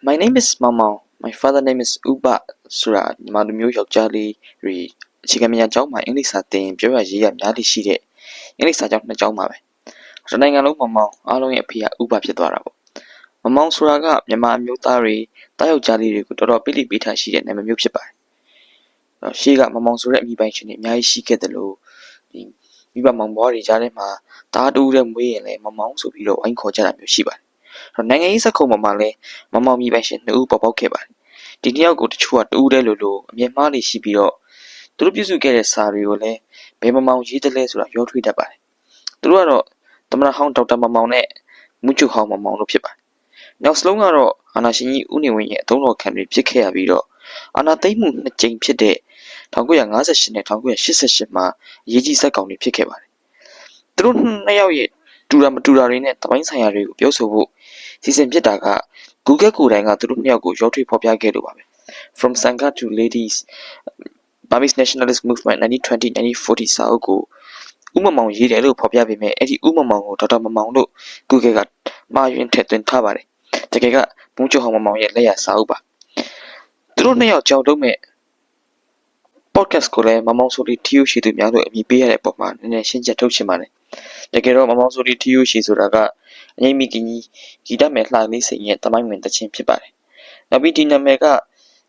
My name is Mamao. My father name is Uba ဆိုတာညီမတို့မျိုးယောက်ျားလေးတွေအခြေခံပညာကျောင်းမှာအင်္ဂလိပ်စာသင်ပြောရရေးရများလိရှိတဲ့အင်္ဂလိပ်စာကျောင်းနှစ်ကျောင်းပါပဲ။ဒီနိုင်ငံလုံးမမောင်အားလုံးရဲ့အဖေကဥပဖြစ်သွားတာပေါ့။မမောင်ဆိုတာကမြန်မာအမျိုးသားတွေတားယောက်ျားလေးတွေကိုတော်တော်ပိလိပိထားရှိတဲ့နာမည်မျိုးဖြစ်ပါတယ်။အဲ့တော့ရှေ့ကမမောင်ဆိုတဲ့အမိပိုင်ရှင်တွေအများကြီးရှိခဲ့တယ်လို့ဒီမိဘမောင်ဘွားတွေကြားထဲမှာတားတူးတဲ့မွေးရင်လည်းမမောင်ဆိုပြီးတော့ဝိုင်းခေါ်ကြတာမျိုးရှိပါတယ်။အဲ့ တော့နိုင်ငံရေးစက်ခုံပေါ်မှာလည်းမမောင်မိပိုင်ရှင်နှစ်ဦးပေါ်ပေါက်ခဲ့ပါတယ်။ဒီနှစ်ယောက်ကိုတချို့ကတူးတယ်လို့လို့အမြင်မှားနေရှိပြီးတော့သူတို့ပြုစုခဲ့တဲ့စာတွေကိုလည်းဘယ်မမောင်ရေးတယ်လဲဆိုတာရောထွေးတတ်ပါတယ်။သူတို့ကတော့သမရဟောင်းဒေါက်တာမမောင်နဲ့မူချူဟောင်းမမောင်တို့ဖြစ်ပါတယ်။နောက်စလုံးကတော့အာနာရှင်ကြီးဦးနေဝင်းရဲ့အသုံးတော်ခံတွေဖြစ်ခဲ့ရပြီးတော့အာနာသိမ့်မှုနှစ်ကြိမ်ဖြစ်တဲ့1958နဲ့1988မှာအရေးကြီးဇက်ကောင်တွေဖြစ်ခဲ့ပါတယ်။သူတို့နှစ်ယောက်ရဲ့တူတာမတူတာတွေနဲ့တပိုင်းဆိုင်ရာတွေကိုပြောဆိုဖို့ စီစဉ်ဖြစ်တာက Google ကိုယ်တိုင်ကသူတို့နှစ်ယောက်ကိုရောထွေးဖော်ပြခဲ့လို့ပါပဲ။ From Sangha to Ladies Burmese Nationalist Movement 1920-1940စာအုပ်ကိုဥမမောင်ရေးတယ်လို့ဖော်ပြပေမဲ့အဲ့ဒီဥမမောင်ကိုဒေါက်တာမမောင်တို့ Google ကမှားယွင်းထည့်သွင်းထားပါတယ်။တကယ်ကမုန်းချိုဟောင်းမမောင်ရဲ့လက်ရစာအုပ်ပါ။သူတို့နှစ်ယောက်ကြောက်တော့မဲ့ podcast ကိုလည်းမမောင်ဆိုလီတီယိုရှိသူများလို့အမည်ပေးရတဲ့ပုံမှာနည်းနည်းရှင်းချက်ထုတ်ချင်ပါတယ်။တကယ်တော့မမောင်ဆိုလီတီယိုရှိဆိုတာက အငိမ့်မီကင်းကြီးဂီတမယ်လှလေးစိန်ရဲ့တမိုင်းဝင်တခြင်းဖြစ်ပါတယ်။နောက်ပြီးဒီနာမည်က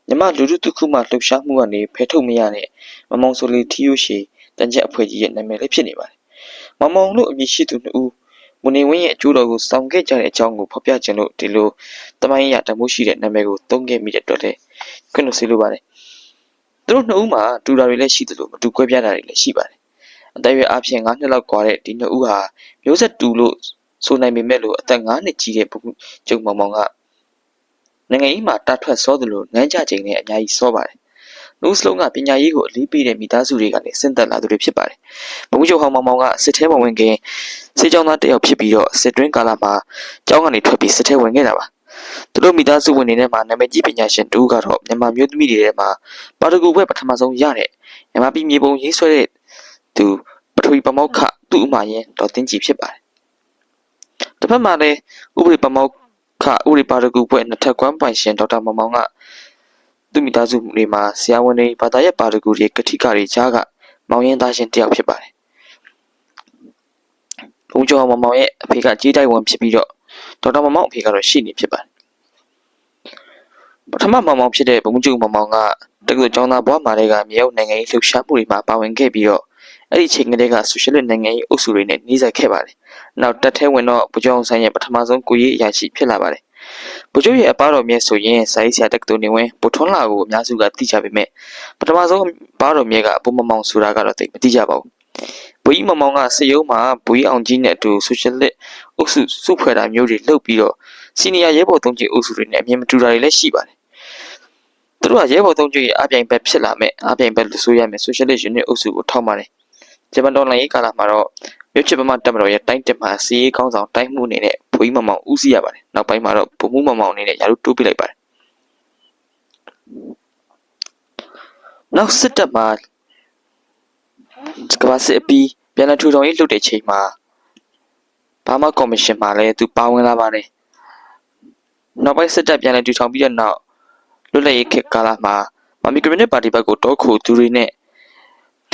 မြမလူလူတစ်ခုမှလှုပ်ရှားမှုကနေဖယ်ထုတ်မရတဲ့မမောင်ဆိုလီတီယိုရှိတန်ချက်အဖွဲ့ကြီးရဲ့နာမည်လေးဖြစ်နေပါတယ်။မမောင်လို့အမည်ရှိသူနှစ်ဦးမနေဝင်းရဲ့အကျိုးတော်ကိုစောင့်ခဲ့ကြတဲ့အကြောင်းကိုဖော်ပြခြင်းလို့ဒီလိုတမိုင်းရတမှုရှိတဲ့နာမည်ကိုသုံးခဲ့မိတဲ့အတွက်လည်းခွင့်လို့ဆီလိုပါတယ်။သူတို့နှစ်ဦးမှာတူတာတွေလည်းရှိသလိုမတူကွဲပြားတာတွေလည်းရှိပါတယ်။အသက်အရွယ်အပြင်9နှစ်လောက်ကွာတဲ့ဒီနှစ်ဦးဟာမျိုးဆက်တူလို့ ဆိုနိုင်ပေမဲ့လို့အသက်9နှစ်ကြီးတဲ့ဘုကျုံမောင်မောင်ကနိုင်ငံရေးမှာတာထွက်စောသလိုနန်းကြချိန်နဲ့အများကြီးစောပါတယ်။နှုတ်စလုံးကပညာရေးကိုအလေးပေးတဲ့မိသားစုတွေကလည်းစဉ်သက်လာသူတွေဖြစ်ပါတယ်။ဘုံကျုံဟောင်းမောင်မောင်ကစစ်ထဲမဝင်ခင်စေကျောင်းသားတစ်ယောက်ဖြစ်ပြီးတော့စစ်တွင်းကာလမှာကျောင်းကနေထွက်ပြီးစစ်ထဲဝင်ခဲ့တာပါ။သူတို့မိသားစုဝင်တွေထဲမှာနာမည်ကြီးပညာရှင်တူကတော့မြန်မာမျိုးသမီးတွေထဲမှာပါရဂူဘွဲ့ပထမဆုံးရတဲ့မြန်မာပြည်မြေပုံရေးဆွဲတဲ့သူပထဝီပမောက္ခသူ့အမရင်ဒေါ်သိန်းကြည်ဖြစ်ပါတယ်။ တစ်ဖက်မှာလည်းဥပဒေပမောက္ခဥပဒေပါရဂူဘွဲ့နှစ်ထပ်ကွမ်းပိုင်ရှင်ဒေါက်တာမောင်မောင်ကသူ့မိသားစုတွေမှာဆရာဝန်တွေဘာသာရပ်ပါရဂူတွေကတိကတွေကြားကမောင်ရင်သားရှင်တစ်ယောက်ဖြစ်ပါတယ်။ဘုံကျော်မောင်မောင်ရဲ့အဖေကကြေးတိုက်ဝန်ဖြစ်ပြီးတော့ဒေါက်တာမောင်မောင်အဖေကတော့ရှိနေဖြစ်ပါတယ်ပထမမောင်မောင်ဖြစ်တဲ့ဘုံကျုံမောင်မောင်ကတက္ကသိုလ်ကျောင်းသားဘွားမာတွေကမြေရောက်နိုင်ငံရေးလှုပ်ရှားမှုတွေမှာပါဝင်ခဲ့ပြီးတော့အဲ့ဒီချိန်ကလေးကဆိုရှယ်လစ်နိုင်ငံရေးအုပ်စုတွေနဲ့နှီးစပ်ခဲ့ပါတယ်။ နောက်တက်ထဲဝင်တော့ဗိုလ်ချုပ်အောင်ဆန်းရဲ့ပထမဆုံးကိုရေးအရာရှိဖြစ်လာပါတယ်။ဗိုလ်ချုပ်ရဲ့အပါတော်မြတ်ဆိုရင်စာရေးဆရာတက္ကသိုလ်နေဝင်ဗိုလ်ထွန်းလာကိုအများစုကသိကြပေမဲ့ပထမဆုံးအပါတော်မြတ်ကဘုံမမောင်ဆိုတာကတော့သိမသိကြပါဘူး။ဘုကြီးမမောင်ကစရုံးမှာဘုကြီးအောင်ကြီးနဲ့အတူဆိုရှယ်လစ်အုပ်စုစုဖွဲ့တာမျိုးတွေလုပ်ပြီးတော့စီနီယာရဲဘော်သုံးကြီးအုပ်စုတွေနဲ့အမြင်မတူတာတွေလည်းရှိပါတယ်သူတို့ကရဲဘော်သုံးကျွရဲ့အပြိုင်ဘက်ဖြစ်လာမဲ့အပြိုင်ဘက်လို့ဆိုရမယ် socialist unit အုပ်စုကိုထောက်ပါတယ်ဂျပန်ဒေါ်လာရေးကာလမှာတော့ မြို့ချစ်ပမတက်မတော်ရဲ့တိုင်းတက်မှာစီရေးကောင်းဆောင်တိုင်းမှုအနေနဲ့ဘိုးကြီးမမောင်ဦးစီးရပါတယ်နောက်ပိုင်းမှာတော့ဘုံမှုမမောင်အနေနဲ့ရာထူးတိုးပြလိုက်ပါတယ်နောက်စစ်တပ်မှာကမ္ဘာစစ်အပြီးပြန်လည်ထူထောင်ရေးလုပ်တဲ့ချိန်မှာဘာမှကော်မရှင်မှာလည်းသူပါဝင်လာပါတယ်နောက်ပိုင်းစစ်တပ်ပြန်လည်ထူထောင်ပြီးတဲ့နောက်လွတ်လပ်ရေးခေတ်ကာလမှာမမီကွန်မြူနစ်ပါတီဘက်ကိုတောခုသူတွေနဲ့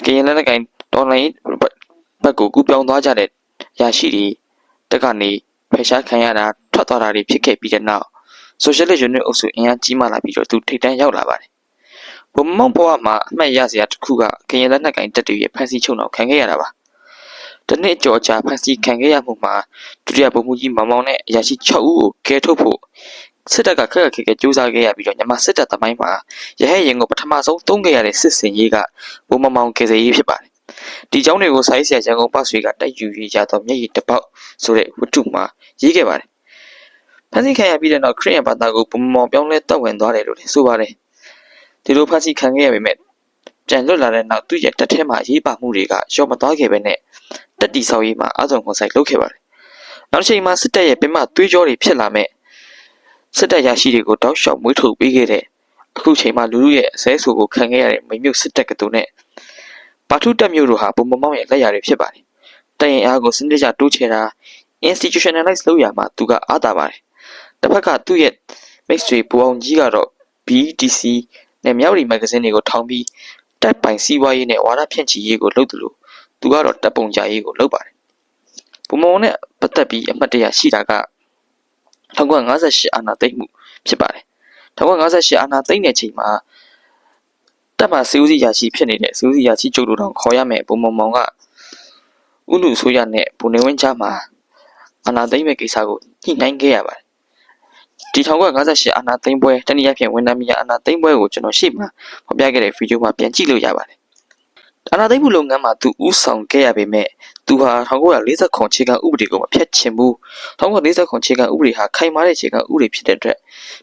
ကရင်လက်နက်ကိုင်တော်လိုင်း ဘက်ကိုကူးပြောင်းသွားကြတဲ့ရရှိတွေတက်ကနေဖယ်ရှားခံရတာထွက်သွားတာတွေဖြစ်ခဲ့ပြီးတဲ့နောက်ဆိုရှယ်လစ်ယူနစ်အုပ်စုအင်အားကြီးမားလာပြီးတော့သူထိပ်တန်းရောက်လာပါတယ်ဘုံမောင်ဘဝမှာအမှတ်ရစရာတစ်ခုကကရင်လက်နက်ကိုင်တပ်တွေရဲ့ဖမ်းဆီးချုပ်နှောင်ခံခဲ့ရတာပါတနှစ်ကျော်ကြာဖန်စီခံခဲ့ရမှုမှာဒုတိယဗိုလ်မှူးကြီးမောင်မောင်နဲ့အရာရှိ6ဦးကိုကယ်ထုတ်ဖို့စစ်တပ်ကခက်ခက်ခဲခဲစူးစမ်းခဲ့ရပြီးတော့ညမစစ်တပ်သမိုင်းမှာရဟဲ့ရင်ကိုပထမဆုံးသုံးခဲ့ရတဲ့စစ်စင်ရေးကဘုံမမောင်ကယ်ဆယ်ရေးဖြစ်ပါတယ်။ ဒီကျောင်းတွေကိုစာရေးဆရာရန်ကုန်ပဆွေကတိုက်ယူရေးရသောမျက်ရည်တစ်ပေါက်ဆိုတဲ့ဝတ္ထုမှာရေးခဲ့ပါတယ်။ဖန်ဆီးခံရပြီးတဲ့နောက်ခရစ်ယာန်ဘာသာကိုပုံမော်ပြောင်းလဲတပ်ဝင်သွားတယ်လို့လည်းဆိုပါတယ်။ဒီလိုဖန်ဆီးခံခဲ့ရပေမဲ့ပြန်လွတ်လာတဲ့နောက်သူ့ရဲ့တက်ထဲမှာရေးပါမှုတွေကလျော့မသွားခဲ့ပဲနဲ့တက်တီဆောက်ရေးမှာအဆုံခွန်ဆိုင်လုပ်ခဲ့ပါတယ်။နောက်တစ်ချိန်မှာစစ်တပ်ရဲ့ပင်မသွေးကြောတွေဖြစ်လာမဲ့စစ်တပ်ရရှိတွေကိုတောက်လျှောက်မွေးထုတ်ပေးခဲ့တဲ့အခုချိန်မှာလူလူရဲ့အစဲဆိုကိုခံခဲ့ရတဲ့မိမြုပ်စစ်တပ်ကတူနဲ့ ပါထုတက်မျိုးတို့ဟာပုံမမောင်းရဲ့လက်ရာတွေဖြစ်ပါတယ်။တရင်အားကိုစနစ်ကျတိုးချဲတာ institutionalize လုပ်ရမှာသူကအားတာပါတယ်။တစ်ဖက်ကသူ့ရဲ့မိတ်ဆွေပူအောင်ကြီးကတော့ BTC နဲ့မြောက်ရီမဂ္ဂဇင်းတွေကိုထောင်ပြီးတက်ပိုင်စီးပွားရေးနဲ့ဝါဒဖြန့်ချီရေးကိုလုပ်တယ်လို့သူကတော့တပ်ပုံကြရေးကိုလုပ်ပါတယ်။ပုံမောင်နဲ့ပတ်သက်ပြီးအမှတ်တရရှိတာက1958အာဏာသိမ်းမှုဖြစ်ပါတယ်။1958အာဏာသိမ်းတဲ့ချိန်မှာ တပ်မစီဦးစီးရာရှိဖြစ်နေတဲ့စီဦးစီးရာရှိကျုပ်တို့တောင်ခေါ်ရမယ်ပုံမောင်မောင်ကဥလူဆိုရနဲ့ဘုံနေဝင်းချမှာအာဏာသိမ်းမဲ့ကိစ္စကိုညှိနှိုင်းခဲ့ရပါတယ်ဒီ1958အာနာသိမ့်ပွဲတနည်းအားဖြင့်ဝန်ထမ်းများအာနာသိမ့်ပွဲကိုကျွန်တော်ရှေ့မှာဖော်ပြခဲ့တဲ့ဗီဒီယိုမှာပြန်ကြည့်လို့ရပါတယ်။အာနာသိမ့်မှုလုပ်ငန်းမှာသူဥဆောင်ခဲ့ရပေမဲ့သူဟာ1940ခုခြေကဥပဒေကိုမဖျက်ချင်ဘူး။1940ခုခြေကဥပဒေဟာခိုင်မာတဲ့ခြေကဥပဒေဖြစ်တဲ့အတွက်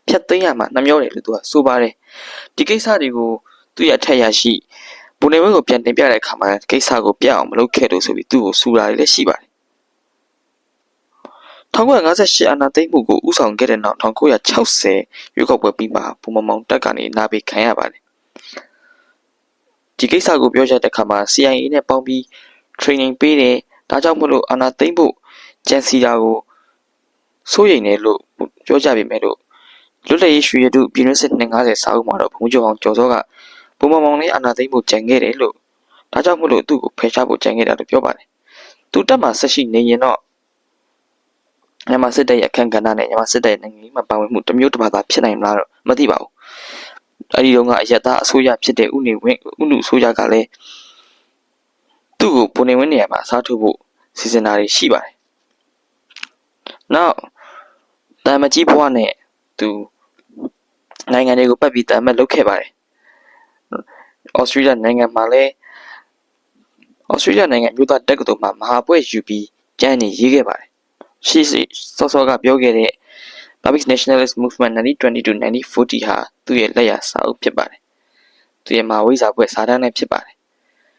ဖျက်သိမ်းရမှာနှမျောတယ်လို့သူကဆိုပါတယ်။ဒီကိစ္စတွေကို သူရထက်ရရှိဘုံနေဝင်းကိုပြန်တင်ပြတဲ့အခါမှာကိစ္စကိုပြအောင်မလုပ်ခဲ့လို့ဆိုပြီးသူ့ကိုစူတာလည်းရှိပါတယ်1958အာဏာသိမ်းမှုကိုဦးဆောင်ခဲ့တဲ့နောက်1960ရွေးကောက်ပွဲပြီးမှဘုံမမောင်တက်ကနေနာပေးခံရပါတယ်ဒီကိစ္စကိုပြောကြတဲ့အခါမှာ CIA နဲ့ပေါင်းပြီး training ပေးတယ်ဒါကြောင့်မလို့အာဏာသိမ်းဖို့ကြံစီတာကိုစိုးရိမ်တယ်လို့ပြောကြပေမဲ့လို့လွတ်လပ်ရေးရွှေရတုပြည်တွင်းစစ်250စာအုပ်မှာတော့ဘုံကျော်အောင်ကျော်စောက ဘုံမမောင်လေးအာဏာသိမ်းဖို့ကြံခဲ့တယ်လို့ဒါကြောင့်မလို့သူ့ကိုဖယ်ရှားဖို့ကြံခဲ့တာလို့ပြောပါတယ်သူတက်မှာဆက်ရှိနေရင်တော့မြန်မာစစ်တပ်ရဲ့အခန့်ကဏ္ဍနဲ့မြန်မာစစ်တပ်ရဲ့နိုင်ငံရေးမှာပါဝင်မှုတစ်မျိုးတစ်ပါးသာဖြစ်နိုင်မလားတော့မသိပါဘူး။အဲဒီတော့ကအယက်သားအစိုးရဖြစ်တဲ့ဥနေဝင်းဥနုအစိုးရကလည်းသူ့ကိုပုံနေဝင်းနေရာမှာစားထုတ်ဖို့စီစဉ်တာတွေရှိပါတယ်။နောက်တာမကြီးဘွားနဲ့သူနိုင်ငံတွေကိုပတ်ပြီးတာမတ်လုပ်ခဲ့ပါတယ်။ ဩစတြေးလျနိုင်ငံမှာလည်းဩစတြေးလျနိုင်ငံမြို့သားတက္ကသိုလ်မှာမဟာပွဲယူပြီးကျန်းနေရေးခဲ့ပါတယ်ရှိစောစောကပြောခဲ့တဲ့ Public Nationalist Movement 1920 1940ဟာသူ့ရဲ့လက်ရစာအုပ်ဖြစ်ပါတယ်။သူရဲ့မာဝိဇ္ဇာဘွဲ့စာတမ်းလည်းဖြစ်ပါတယ်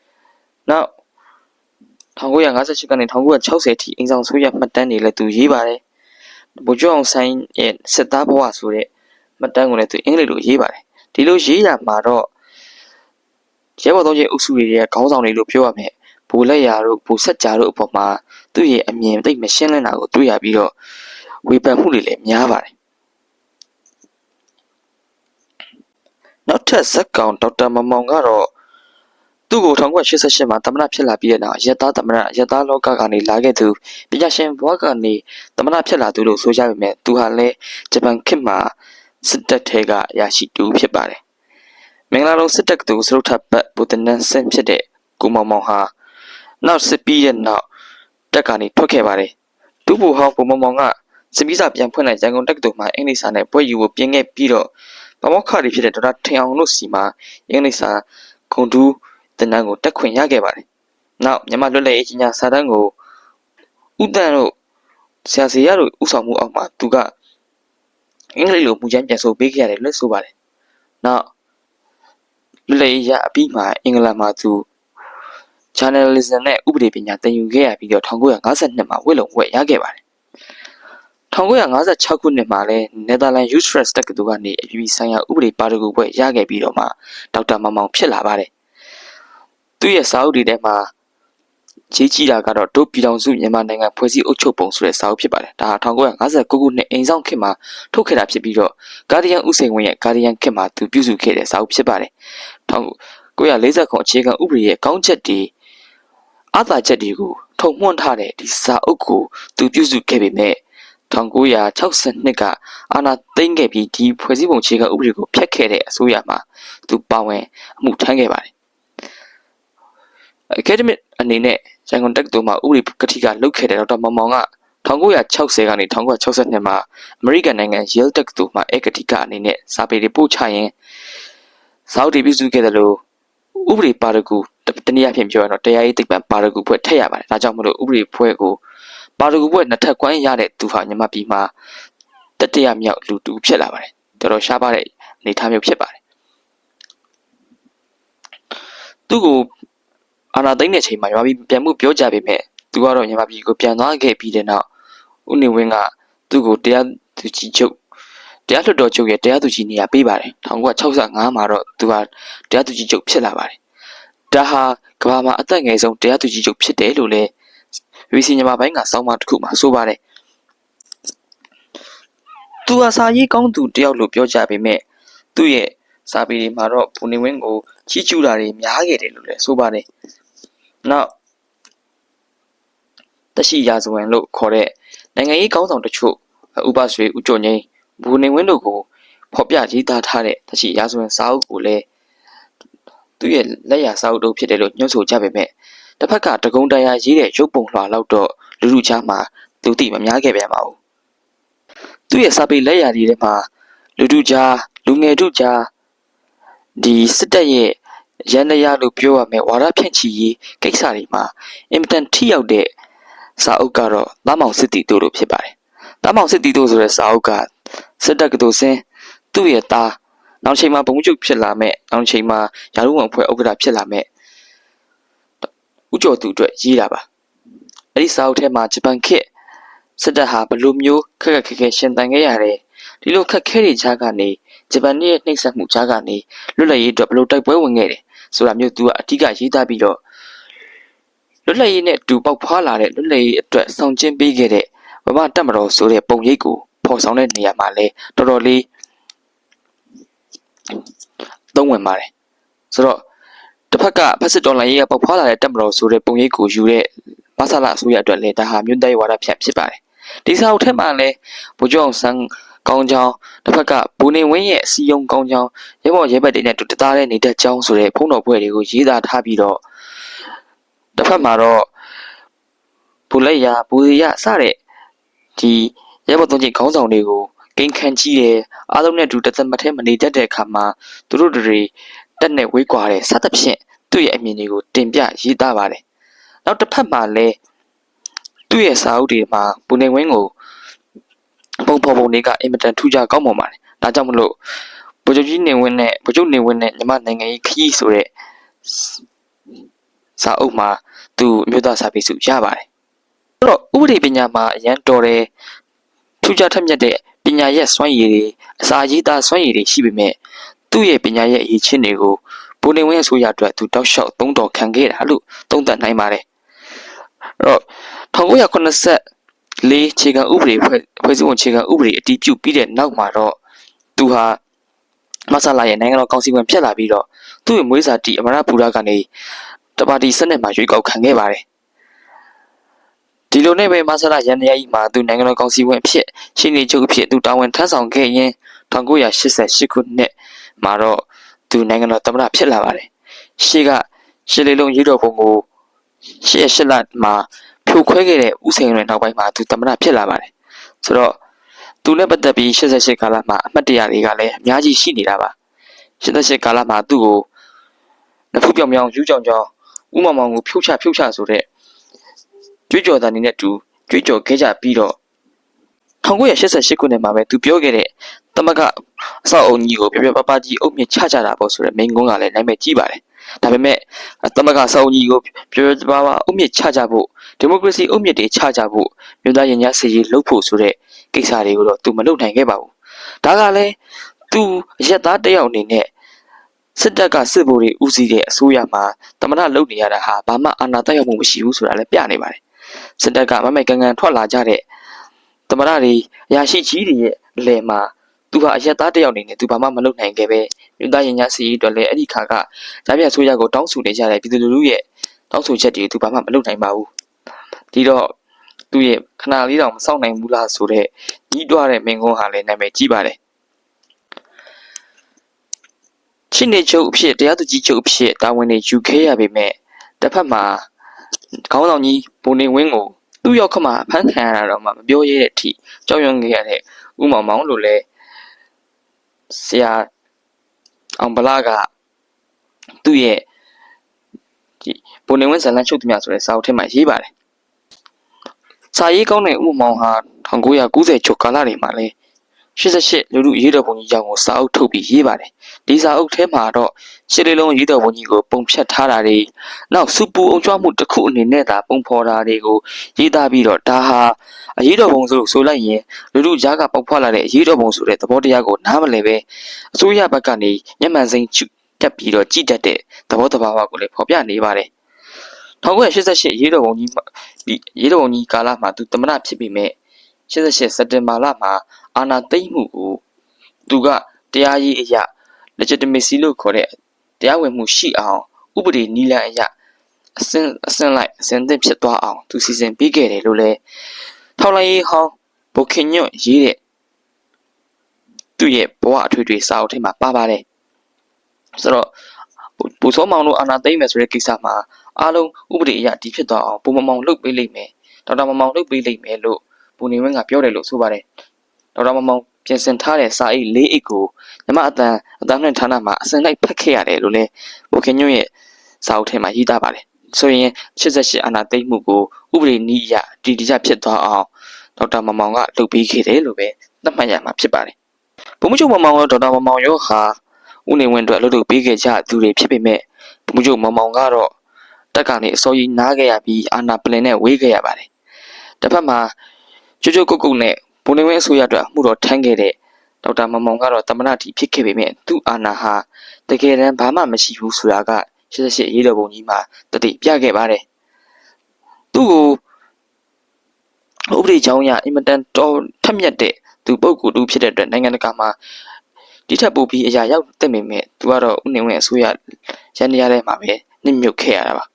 ။နောက်1958ကနေ1960အထိအင်ဆောင်ဆိုးရမှတ်တမ်းတွေလည်းသူရေးပါတယ်။ဗိုလ်ချုပ်အောင်ဆိုင်ရဲ့စစ်သားဘဝဆိုတဲ့မှတ်တမ်းကိုလည်းသူအင်္ဂလိပ်လိုရေးပါတယ်။ဒီလိုရေးရမှာတော့ ရဲဘော်သုံးချက်အုပ်စုတွေရဲ့ခေါင်းဆောင်တွေလို့ပြောရမယ်။ဘူလက်ရာတို့ဘူဆက်ကြာတို့အပေါ်မှာသူ့ရဲ့အမြင်သိမရှင်းလင်းတာကိုတွေ့ရပြီးတော့ဝေဖန်မှုတွေလည်းများပါတယ်နောက်ထပ်ဇက်ကောင်ဒေါက်တာမမောင်ကတော့သူ့ကို1988မှာသမဏဖြစ်လာပြီးတဲ့နောက်ရတသားသမဏရတသားလောကကနေလာခဲ့သူပညာရှင်ဘွားကနေသမဏဖြစ်လာသူလို့ဆိုကြပေမဲ့သူဟာလည်းဂျပန်ခေတ်မှာစစ်တပ်ထဲကအရာရှိတူဖြစ်ပါတယ် မင်္ဂလာလုံးစစ်တပ်ကသူစရုပ်ထပ်ပတ်ဘူတနန်ဆင်ဖြစ်တဲ့ကိုမောင်မောင်ဟာနောက်စစ်ပြီးတဲ့နောက်တက်ကနေထွက်ခဲ့ပါတယ်။တူဘူဟောင်းပုံမမောင်ကစပီးစာပြန်ဖွင့်လိုက်ရန်ကုန်တက္ကသိုလ်မှာအင်္ဂလိပ်စာနဲ့ဘွဲ့ယူဖို့ပြင်ခဲ့ပြီးတော့ဗမောက်ခတွေဖြစ်တဲ့ဒေါက်တာထင်အောင်တို့စီမှာအင်္ဂလိပ်စာဂုံတူးတင်တန်းကိုတက်ခွင့်ရခဲ့ပါတယ်။နောက်မြန်မာလွတ်လပ်ရေးကြီးညာစာတမ်းကိုဥတန်တို့ဆရာစီရတို့ဥဆောင်မှုအောက်မှာသူကအင်္ဂလိပ်လိုမူချမ်းပြန်ဆိုပေးခဲ့ရတယ်လို့ဆိုပါတယ်။နောက် လွတ်လပ်ရေးရအပြီးမှာအင်္ဂလန်မှာသူ journalism နဲ့ဥပဒေပညာသင်ယူခဲ့ရပြီးတော့1952မှာဝစ်လုံဝက်ရခဲ့ပါတယ်1956ခုနှစ်မှာလဲနယ်သာလန် Utrecht တက္ကသိုလ်ကနေအပြည်ပြည်ဆိုင်ရာဥပဒေပါရဂူဘွဲ့ရခဲ့ပြီးတော့မှဒေါက်တာမောင်မောင်ဖြစ်လာပါတယ်သူ့ရဲ့စာအုပ်တွေထဲမှာ ရေးကြည့်တာကတော့ဒုပြည်တော်စုမြန်မာနိုင်ငံဖွဲ့စည်းအုပ်ချုပ်ပုံဆိုတဲ့စာအုပ်ဖြစ်ပါတယ်ဒါဟာ1959ခုနှစ်အိမ်ဆောင်ခေတ်မှာထုတ်ခဲ့တာဖြစ်ပြီးတော့ Guardian ဥစိန်ဝင်းရဲ့ Guardian ခေတ်မှာသူပြုစုခဲ့တဲ့စာအုပ်ဖြစ်ပါတယ်1940ခုအခြေခံဥပဒေရဲ့ကောင်းချက်တွေအာသာချက်တွေကိုထုံမှွန်းထားတဲ့ဒီစာအုပ်ကိုသူပြုစုခဲ့ပေမဲ့1962ကအာဏာသိမ်းခဲ့ပြီးဒီဖွဲ့စည်းပုံခြေကဥပဒေကိုဖျက်ခဲ့တဲ့အစိုးရမှာသူပါဝင်အမှုထမ်းခဲ့ပါတယ်။ academic အနေနဲ့ ရန်ကုန်တက္ကသိုလ်မှာဥပဒေကတိကလုပ်ခဲ့တဲ့ဒေါက်တာမောင်မောင်က1960ကနေ1962မှာအမေရိကန်နိုင်ငံ Yale တက္ကသိုလ်မှာအကတိကအနေနဲ့စာပေတွေပို့ချရင်စာအုပ်တွေပြုစုခဲ့တယ်လို့ဥပဒေပါရဂူတနည်းအားဖြင့်ပြောရတော့တရားရေးသိပ္ပံပါရဂူဘွဲ့ထည့်ရပါတယ်ဒါကြောင့်မလို့ဥပဒေဘွဲ့ကိုပါရဂူဘွဲ့နှစ်ထပ်ကွမ်းရတဲ့သူဟာညီမပြည်မှာတတိယမြောက်လူတူဖြစ်လာပါတယ်တော်တော်ရှားပါတဲ့အနေထားမျိုးဖြစ်ပါတယ်သူ့ကို အာနာသိမ့်တဲ့အချိန်မှာညီမပြည်ပြန်မှုပြောကြပေမဲ့သူကတော့ညီမပြည်ကိုပြန်သွားခဲ့ပြီးတဲ့နောက်ဦးနေဝင်းကသူ့ကိုတရားသူကြီးချုပ်တရားလွှတ်တော်ချုပ်ရဲ့တရားသူကြီးနေရာပေးပါတယ်1965မှာတော့သူကတရားသူကြီးချုပ်ဖြစ်လာပါတယ်ဒါဟာကမ္ဘာမှာအသက်ငယ်ဆုံးတရားသူကြီးချုပ်ဖြစ်တယ်လို့လည်း BBC ညမပိုင်းကစောင်းမတစ်ခုမှာဆိုပါတယ်သူဟာစာရေးကောင်းသူတယောက်လို့ပြောကြပေမဲ့သူ့ရဲ့စာပေတွေမှာတော့ဘူနေဝင်းကိုချီးကျူးတာတွေများခဲ့တယ်လို့လည်းဆိုပါတယ် နောက်တရှိရာဇဝင်လို့ခေါ်တဲ့နိုင်ငံရေးကောင်းဆောင်တချို့ဥပဆွေဦးကျော်ငိမ့်ဘူနေဝင်းတို့ကိုဖော်ပြရေးသားထားတဲ့တရှိရာဇဝင်စာအုပ်ကိုလည်းသူ့ရဲ့လက်ရစာအုပ်တို့ဖြစ်တယ်လို့ညွှန်ဆိုကြပေမဲ့တစ်ဖက်ကတကုံတရာရေးတဲ့ရုပ်ပုံလွှာလောက်တော့လူလူချားမှာသူတိမများခဲ့ပြန်ပါဘူးသူ့ရဲ့စာပေလက်ရာတွေထဲမှာလူလူချားလူငယ်တို့ချားဒီစစ်တပ်ရဲ့ ရန်ရလို့ပြောရမယ်ဝါဒဖြန့်ချီရေးကိစ္စတွေမှာအင်မတန်ထိရောက်တဲ့စာအုပ်ကတော့တားမောင်စစ်တီတို့လို့ဖြစ်ပါတယ်။တားမောင်စစ်တီတို့ဆိုတဲ့စာအုပ်ကစစ်တပ်ကတူစင်းသူ့ရဲ့သားနောက်ချိန်မှာဘုံကျုပ်ဖြစ်လာမဲ့နောက်ချိန်မှာယာရုဝန်ဖွဲ့ဥက္ကဋ္ဌဖြစ်လာမဲ့ဥကျော်သူအတွက်ရေးတာပါ။အဲ့ဒီစာအုပ်ထဲမှာဂျပန်ခေတ်စစ်တပ်ဟာဘယ်လိုမျိုးခက်ခက်ခဲခဲရှင်သန်ခဲ့ရတယ်ဒီလိုခက်ခဲတွေကြားကနေဂျပန်ရဲ့နှိမ့်ဆက်မှုကြားကနေလွတ်လပ်ရေးအတွက်ဘယ်လိုတိုက်ပွဲဝင်ခဲ့တယ် ဆိုတာမျိုးသူကအထူးကရေးသားပြီးတော့လွတ်လပ်ရေးနဲ့တူပေါက်ဖွာလာတဲ့လွတ်လပ်ရေးအတွက်ဆောင်ကျင်းပေးခဲ့တဲ့ဗမာတက်မတော်ဆိုတဲ့ပုံရိပ်ကိုဖော်ဆောင်တဲ့နေရာမှာလဲတော်တော်လေးသုံးဝင်ပါတယ်ဆိုတော့တစ်ဖက်ကဖက်စစ်တော်လိုင်းရေးကပေါက်ဖွာလာတဲ့တက်မတော်ဆိုတဲ့ပုံရိပ်ကိုယူတဲ့မဆလာအစိုးရအတွက်လည်းဒါဟာမြို့တိုက်ဝါဒဖြန့်ဖြစ်ပါတယ်ဒီစာအုပ်ထဲမှာလည်းဗိုလ်ချုပ်အောင်ဆန်း ကောင်းချောင်းတစ်ဖက်ကဘူနေဝင်းရဲ့အစည်းအရုံးကောင်းချောင်းရဲဘော်ရဲဘက်တွေနဲ့တူတသားတဲ့နေတဲ့ချောင်းဆိုတဲ့ဖုံးတော်ဘွဲတွေကိုရေးသားထားပြီးတော့တစ်ဖက်မှာတော့ဘူလက်ရဘူရီရစတဲ့ဒီရဲဘော်သုံးချိတ်ခေါင်းဆောင်တွေကိုကိန်းခန့်ကြီးတယ်အားလုံးနဲ့တူတသက်မထဲမနေတတ်တဲ့အခါမှာသူတို့တွေတက်နဲ့ဝေးကွာတဲ့စသဖြင့်သူ့ရဲ့အမြင်တွေကိုတင်ပြရေးသားပါတယ်နောက်တစ်ဖက်မှာလည်းသူ့ရဲ့စာအုပ်တွေမှာဘူနေဝင်းကို ပုံဖော်ပုံတွေကအင်မတန်ထူးခြားကောင်းမွန်ပါတယ်ဒါကြောင့်မလို့ဗိုလ်ချုပ်ကြီးနေဝင်းနဲ့ဗိုလ်ချုပ်နေဝင်းနဲ့ညီမနိုင်ငံရေးခရီးဆိုတဲ့စာအုပ်မှာသူအမျိုးသားစာပေစုရပါတယ်အဲ့တော့ဥပဒေပညာမှာအရန်တော်တယ်ထူးခြားထက်မြက်တဲ့ပညာရဲ့စွမ်းရည်တွေအစာရေးသားစွမ်းရည်တွေရှိပေမဲ့သူ့ရဲ့ပညာရဲ့အရေးချင်းတွေကိုဘူနေဝင်းအစိုးရအတွက်သူတောက်လျှောက်သုံးတော်ခံခဲ့တာလို့သုံးသပ်နိုင်ပါတယ်အဲ့တော့1980 လေးခြေခံဥပဒေဖွဲ့ဖွဲ့စည်းပုံခြေခံဥပဒေအတည်ပြုပြီးတဲ့နောက်မှာတော့သူဟာမဆလာရဲ့နိုင်ငံတော်ကောင်စီဝင်ဖြစ်လာပြီးတော့သူ့ရဲ့မွေးစာတီအမရပူရကနေတပါတီစနစ်မှာရွေးကောက်ခံခဲ့ပါတယ်ဒီလိုနဲ့ပဲမဆလာရန်ရည်မှာသူနိုင်ငံတော်ကောင်စီဝင်ဖြစ်ရှင်းနေချုပ်ဖြစ်သူတာဝန်ထမ်းဆောင်ခဲ့ရင်1988ခုနှစ်မှာတော့သူနိုင်ငံတော်သမ္မတဖြစ်လာပါတယ်ရှေ့ကရှစ်လေးလုံးရေးတော်ပုံကိုရှေ့ရှစ်လမှာ ဖြိုခွဲခဲ့တဲ့ဥစိန်ရဲ့နောက်ပိုင်းမှာသူသမ္မတဖြစ်လာပါတယ်ဆိုတော့သူနဲ့ပတ်သက်ပြီး88ကာလမှာအမှတ်တရတွေကလည်းအများကြီးရှိနေတာပါ88ကာလမှာသူ့ကိုနဖူးပြောင်ပြောင်ယူကြောင်ကြောင်ဥမမောင်ကိုဖြုတ်ချဖြုတ်ချဆိုတဲ့ကြွေးကြော်တဲ့အနေနဲ့တူကြွေးကြော်ခဲ့ကြပြီးတော့1988ခုနှစ်မှာပဲသူပြောခဲ့တဲ့တမကအဆောက်အုံကြီးကိုပြပြပပကြီးအုပ်မြင့်ချကြတာပေါ့ဆိုတဲ့မိန်ကုန်းကလည်းနိုင်မဲ့ကြည့်ပါတယ်ဒါပေမဲ့တမကအဆောက်အုံကြီးကိုပြပြပပအုပ်မြင့်ချကြဖို့ ဒီမိုကရေစီအုပ်မြင့်တွေချကြဖို့မြို့သားရင်ကြားစီရေးလှုပ်ဖို့ဆိုတဲ့ကိစ္စတွေကိုတော့သူမလုပ်နိုင်ခဲ့ပါဘူးဒါကလည်းသူရက်သားတယောက်အနေနဲ့စစ်တပ်ကစစ်ဗိုလ်တွေဦးစီးတဲ့အစိုးရမှာတမန်တော်လုပ်နေရတာဟာဘာမှအာဏာတက်ရောက်မှုမရှိဘူးဆိုတာလည်းပြနေပါတယ်စစ်တပ်ကမမိုက်ကန်ကန်ထွက်လာကြတဲ့တမန်တော်တွေအရာရှိကြီးတွေရဲ့လယ်မှာသူဟာအရက်သားတယောက်အနေနဲ့သူဘာမှမလုပ်နိုင်ခဲ့ပဲမြို့သားရင်ညာစီရေးအတွက်လည်းအဲ့ဒီခါကဂျာပြဆိုးရကိုတောင်းဆိုနေကြတဲ့ပြည်သူလူထုရဲ့တောင်းဆိုချက်တွေသူဘာမှမလုပ်နိုင်ပါဘူး ဒီတော့သူ့ရဲ့ခဏလေးတောင်မစောင့်နိုင်ဘူးလားဆိုတော့ညီးတွားတဲ့မင်းကုန်းဟာလည်းနာမည်ကြီးပါတယ်ချင်းနေချုပ်အဖြစ်တရားသူကြီးချုပ်အဖြစ်တာဝန်တွေယူခဲ့ရပေမဲ့တစ်ဖက်မှာခေါင်းဆောင်ကြီးဘုံနေဝင်းကိုသူ့ရောက်ခမှာဖမ်းခံရတာတော့မှမပြောရတဲ့အထိကြောက်ရွံ့ခဲ့ရတဲ့ဥမောင်မောင်လို့လဲဆရာအောင်ဗလာကသူ့ရဲ့ဒီဘုံနေဝင်းဇလန်ချုပ်သမျှဆိုတဲ့စာအုပ်ထဲမှာရေးပါတယ် စာရေးကောင်းတဲ့ဥမောင်ဟာ1990ကျော်ကာလတွေမှာလဲ88လူလူရေးတော်ပုံကြီးကြောင့်ကိုစာအုပ်ထုတ်ပြီးရေးပါတယ်ဒီစာအုပ်ထဲမှာတော့ရှစ်လေးလုံးရေးတော်ပုံကြီးကိုပုံဖြတ်ထားတာတွေနောက်စူပူအောင်ကြွမှုတစ်ခုအနေနဲ့သာပုံဖော်တာတွေကိုရေးသားပြီးတော့ဒါဟာအရေးတော်ပုံဆိုလို့ဆိုလိုက်ရင်လူလူကြားကပေါက်ဖွာလာတဲ့အရေးတော်ပုံဆိုတဲ့သဘောတရားကိုနားမလည်ပဲအစိုးရဘက်ကနေမျက်မှန်စိမ်းတက်ပြီးတော့ကြည်တတ်တဲ့သဘောတဘာဝကိုလည်းဖော်ပြနေပါတယ် 1988ရေးတော်ပုံကြီးရေးတော်ပုံကြီးကာလမှာသူတမနာဖြစ်ပြီးမဲ့88စက်တင်ဘာလမှာအာဏာသိမ်းမှုကိုသူကတရားရေးအရာ legitimacy လို့ခေါ်တဲ့တရားဝင်မှုရှိအောင်ဥပဒေနီလန်အရာအစင်အစင်လိုက်အစင်သင့်ဖြစ်သွားအောင်သူစီစဉ်ပေးခဲ့တယ်လို့လည်းထောက်လိုင်းရေးဟောင်းဘိုခင်ညွန့်ရေးတဲ့သူ့ရဲ့ဘဝအထွေထွေစာအုပ်ထဲမှာပါပါတယ်ဆိုတော့ပူစောမောင်တို့အာနာသိမ့်မယ်ဆိုတဲ့ကိစ္စမှာ အားလုံးဥပဒေအရတည်ဖြစ်သွားအောင်ပုံမမောင်လုပ်ပေးလိမ့်မယ်ဒေါက်တာမမောင်လုပ်ပေးလိမ့်မယ်လို့ပူနေဝင်းကပြောတယ်လို့ဆိုပါတယ်ဒေါက်တာမမောင်ပြင်ဆင်ထားတဲ့စာအိတ်၄အိတ်ကိုညမအတန်အတန်းနှင့်ဌာနမှာအစင်လိုက်ဖတ်ခဲ့ရတယ်လို့လည်းဘိုခင်ညွန့်ရဲ့စာအုပ်ထဲမှာရေးသားပါတယ်ဆိုရင်88အာနာသိမ့်မှုကိုဥပဒေနည်းအရတည်တည်ကျဖြစ်သွားအောင်ဒေါက်တာမမောင်ကလုပ်ပေးခဲ့တယ်လို့ပဲသတ်မှတ်ရမှာဖြစ်ပါတယ်ဘုံမချုပ်မမောင်ရောဒေါက်တာမမောင်ရောဟာဦးနေဝင်းအတွက်အလုပ်လုပ်ပေးခဲ့ကြသူတွေဖြစ်ပေမဲ့ဘုံမချုပ်မမောင်ကတော့ တက်ကနေအစိုးရနားခဲ့ရပြီးအာနာပလင်နဲ့ဝေးခဲ့ရပါတယ်တစ်ဖက်မှာကျွတ်ကျွတ်ကုတ်ကုတ်နဲ့ဘုံနေဝင်းအစိုးရအတွက်အမှုတော်ထမ်းခဲ့တဲ့ဒေါက်တာမမောင်ကတော့တမနာတီဖြစ်ခဲ့ပေမဲ့သူ့အာနာဟာတကယ်တမ်းဘာမှမရှိဘူးဆိုတာက88ရေးတော်ပုံကြီးမှာတတိပြခဲ့ပါတယ်သူ့ကိုဥပဒေကြောင်းအရအင်မတန်တော်ထက်မြက်တဲ့သူပုဂ္ဂိုလ်တူဖြစ်တဲ့အတွက်နိုင်ငံတကာမှာဒီထက်ပိုပြီးအရာရောက်တဲ့ပေမဲ့သူကတော့ဥနေဝင်အစိုးရရန်ရတဲ့မှာပဲနှိမ့်မြုပ်ခဲ့ရတာပါ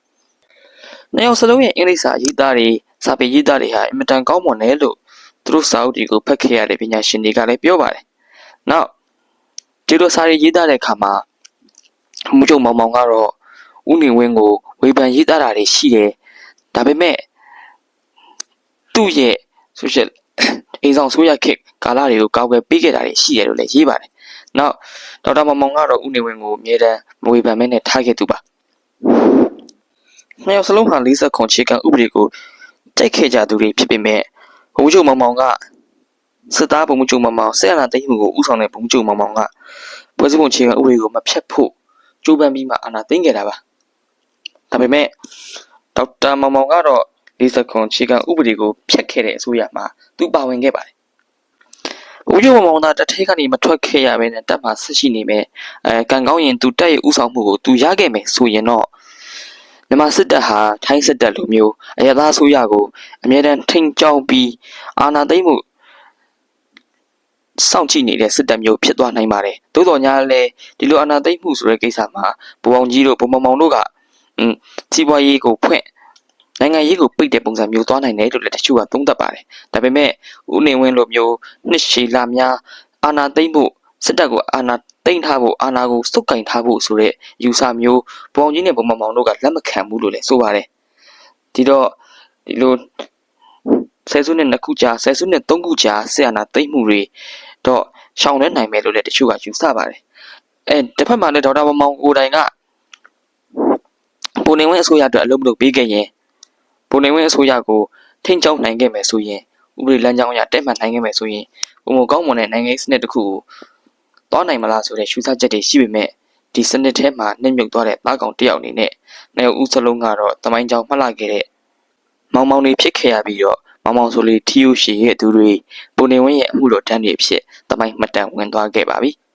နှစ်ယောက်စလုံးရဲ့အင်္ဂလိပ်စာရေးသားတွေစာပေရေးသားတွေဟာအင်မတန်ကောင်းမွန်တယ်လို့သူတို့စာအုပ်တွေကိုဖတ်ခဲ့ရတဲ့ပညာရှင်တွေကလည်းပြောပါတယ်။နောက်ဒီလိုစာရေးရေးသားတဲ့အခါမှာမူချုပ်မောင်မောင်ကတော့ဥနေဝင်းကိုဝေဖန်ရေးသားတာတွေရှိတယ်။ဒါပေမဲ့သူ့ရဲ့ social အိမ်ဆောင်ဆိုရခေတ်ကာလတွေကိုကောက်ွယ်ပေးခဲ့တာတွေရှိတယ်လို့လည်းရေးပါတယ်။နောက်ဒေါက်တာမောင်မောင်ကတော့ဥနေဝင်းကိုအမြဲတမ်းမဝေဖန်မဲနဲ့ထားခဲ့သူပါ။ နှစ်ယောက်စလုံးဟာ40ခွန်ချေကံဥပဒေကိုတိုက်ခဲ့ကြသူတွေဖြစ်ပေမဲ့ဘုံချုပ်မောင်မောင်ကစစ်သားဘုံချုပ်မောင်မောင်ဆက်ရနာသိမ်းမှုကိုဥဆောင်တဲ့ဘုံချုပ်မောင်မောင်ကဖွဲ့စည်းပုံချေကံဥပဒေကိုမဖျက်ဖို့ကြိုးပမ်းပြီးမှအာဏာသိမ်းခဲ့တာပါ။ဒါပေမဲ့ဒေါက်တာမောင်မောင်ကတော့40ခွန်ချေကံဥပဒေကိုဖျက်ခဲ့တဲ့အစိုးရမှာသူပါဝင်ခဲ့ပါတယ်။ဦးကျော်မောင်သာတထဲကနေမထွက်ခဲ့ရဘဲနဲ့တပ်မှာဆက်ရှိနေမယ်အဲကံကောင်းရင်သူတက်ရဲ့ဥဆောင်မှုကိုသူရခဲ့မယ်ဆိုရင်တော့ မြန်မာစစ်တပ်ဟာထိုင်းစစ်တပ်လိုမျိုးအရသာဆိုရကိုအမြဲတမ်းထိန်ကြောင်းပြီးအာဏာသိမ်းမှုစောင့်ကြည့်နေတဲ့စစ်တပ်မျိုးဖြစ်သွားနိုင်ပါတယ်။သို့တော်ညာလည်းဒီလိုအာဏာသိမ်းမှုဆိုတဲ့ကိစ္စမှာဘုံအောင်ကြီးတို့ဘုံမမောင်တို့ကအင်းစီးပွားရေးကိုဖွင့်နိုင်ငံရေးကိုပိတ်တဲ့ပုံစံမျိုးသွားနိုင်တယ်လို့လည်းတချို့ကသုံးသပ်ပါတယ်။ဒါပေမဲ့ဦးနေဝင်းလိုမျိုးနှစ်ရှည်လများအာဏာသိမ်းဖို့ စစ်တပ်ကိုအာဏာသိမ်းထားဖို့အာဏာကိုစုပ်ကင်ထားဖို့ဆိုတဲ့ယူဆမျိုးဘောင်ကြီးနဲ့ဗမာမောင်တို့ကလက်မခံဘူးလို့လည်းဆိုပါတယ်ဒီတော့ဒီလိုဆယ်စုနှစ်နှစ်ခုကြာဆယ်စုနှစ်သုံးခုကြာဆက်အာဏာသိမ်းမှုတွေတော့ရှောင်လွှဲနိုင်မယ်လို့လည်းတချို့ကယူဆပါတယ်အဲတစ်ဖက်မှာလည်းဒေါက်တာမောင်ကိုတိုင်ကပုံနေဝင်းအစိုးရအတွက်အလုပ်မလုပ်ပေးခဲ့ရင်ပုံနေဝင်းအစိုးရကိုထိန်းချုပ်နိုင်ခဲ့မယ်ဆိုရင်ဥပဒေလမ်းကြောင်းအရတက်မှန်နိုင်ခဲ့မယ်ဆိုရင်ပုံမကောင်းမွန်တဲ့နိုင်ငံရေးစနစ်တစ်ခုကို သွားနိုင်မလားဆိုတဲ့ရှုဆချက်တွေရှိပေမဲ့ဒီစနစ်ထဲမှာနှိမ့်မြုပ်သွားတဲ့သားကောင်တယောက်အနေနဲ့နိုင်ဦးစလုံးကတော့တမိုင်းကြောင်မှတ်လာခဲ့တဲ့မောင်မောင်တွေဖြစ်ခဲ့ရပြီးတော့မောင်မောင်ဆိုလေးထီယိုရှီရဲ့သူတွေပုံနေဝင်းရဲ့အမှုတော်တန်းတွေဖြစ်တမိုင်းမှတ်တမ်းဝင်သွားခဲ့ပါပြီ။